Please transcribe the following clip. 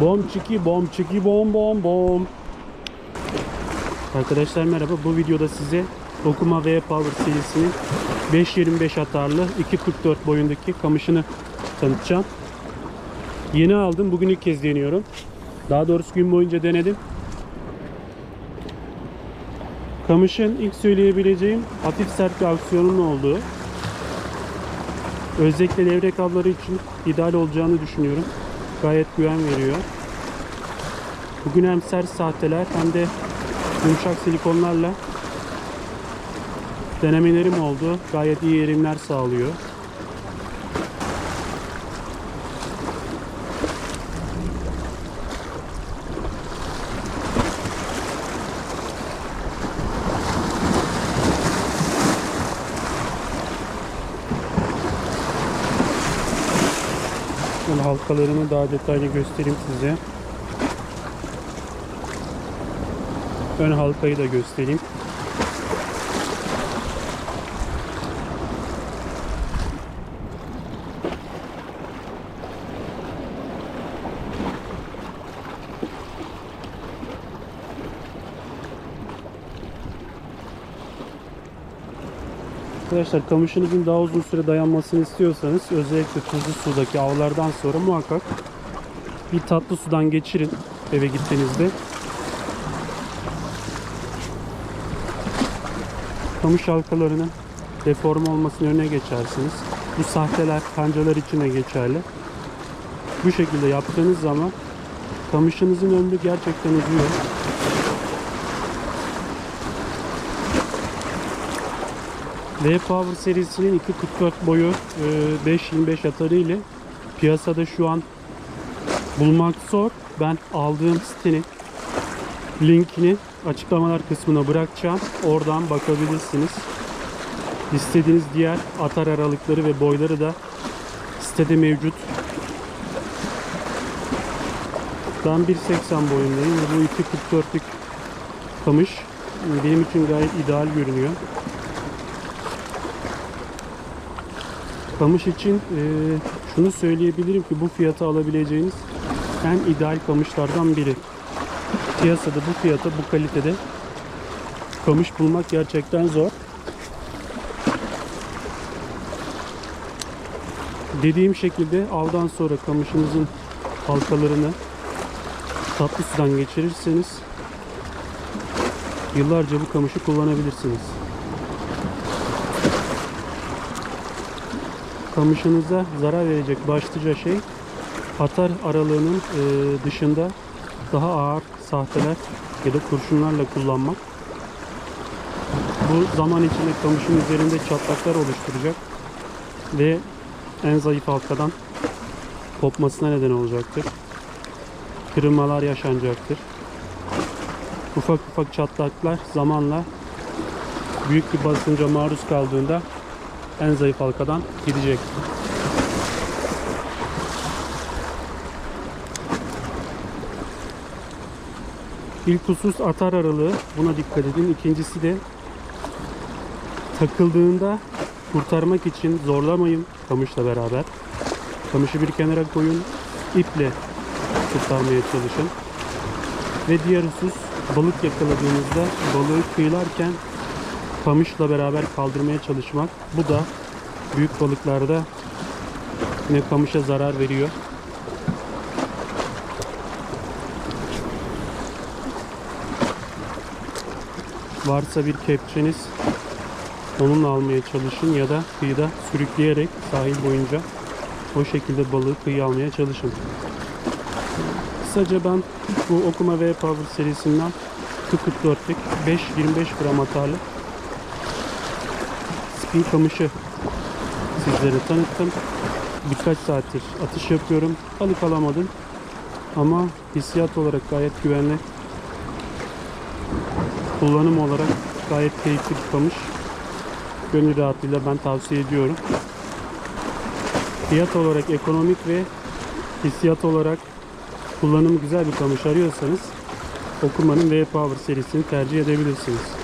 Bom çiki bom çiki bom bom bom. Arkadaşlar merhaba. Bu videoda size Dokuma V Power serisinin 5.25 atarlı 2.44 boyundaki kamışını tanıtacağım. Yeni aldım. Bugün ilk kez deniyorum. Daha doğrusu gün boyunca denedim. Kamışın ilk söyleyebileceğim hafif sert bir aksiyonun olduğu. Özellikle levrek avları için ideal olacağını düşünüyorum. Gayet güven veriyor. Bugün hem sert sahteler hem de yumuşak silikonlarla denemelerim oldu. Gayet iyi erimler sağlıyor. Şöyle halkalarını daha detaylı göstereyim size. Ön halkayı da göstereyim. Arkadaşlar kamışınızın daha uzun süre dayanmasını istiyorsanız özellikle tuzlu sudaki avlardan sonra muhakkak bir tatlı sudan geçirin eve gittiğinizde. Kamış halkalarının deforme olmasının önüne geçersiniz. Bu sahteler kancalar için de geçerli. Bu şekilde yaptığınız zaman kamışınızın ömrü gerçekten uzuyor. V Power serisinin 2.44 boyu e, 5.25 atarı ile piyasada şu an bulmak zor. Ben aldığım sitenin linkini açıklamalar kısmına bırakacağım. Oradan bakabilirsiniz. İstediğiniz diğer atar aralıkları ve boyları da sitede mevcut. Ben 1.80 boyundayım ve bu 2.44'lük kamış benim için gayet ideal görünüyor. Kamış için e, şunu söyleyebilirim ki bu fiyata alabileceğiniz en ideal kamışlardan biri. Piyasada bu fiyata, bu kalitede kamış bulmak gerçekten zor. Dediğim şekilde avdan sonra kamışınızın halkalarını tatlı sudan geçirirseniz yıllarca bu kamışı kullanabilirsiniz. Kamışınıza zarar verecek başlıca şey atar aralığının e, dışında daha ağır sahteler ya da kurşunlarla kullanmak. Bu zaman içinde kamışın üzerinde çatlaklar oluşturacak ve en zayıf halkadan kopmasına neden olacaktır. Kırılmalar yaşanacaktır. Ufak ufak çatlaklar zamanla büyük bir basınca maruz kaldığında en zayıf halkadan gidecek. İlk husus atar aralığı. Buna dikkat edin. İkincisi de takıldığında kurtarmak için zorlamayın kamışla beraber. Kamışı bir kenara koyun. iple kurtarmaya çalışın. Ve diğer husus balık yakaladığınızda balığı kıyılarken kamışla beraber kaldırmaya çalışmak. Bu da büyük balıklarda yine kamışa zarar veriyor. Varsa bir kepçeniz onunla almaya çalışın ya da kıyıda sürükleyerek sahil boyunca o şekilde balığı kıyıya almaya çalışın. Kısaca ben bu Okuma V Power serisinden 44'lük 5-25 gram atarlı spin kamışı sizlere tanıttım. Birkaç saattir atış yapıyorum. Balık alamadım. Ama hissiyat olarak gayet güvenli. Kullanım olarak gayet keyifli bir kamış. Gönül rahatlığıyla ben tavsiye ediyorum. Fiyat olarak ekonomik ve hissiyat olarak kullanım güzel bir kamış arıyorsanız Okuma'nın V Power serisini tercih edebilirsiniz.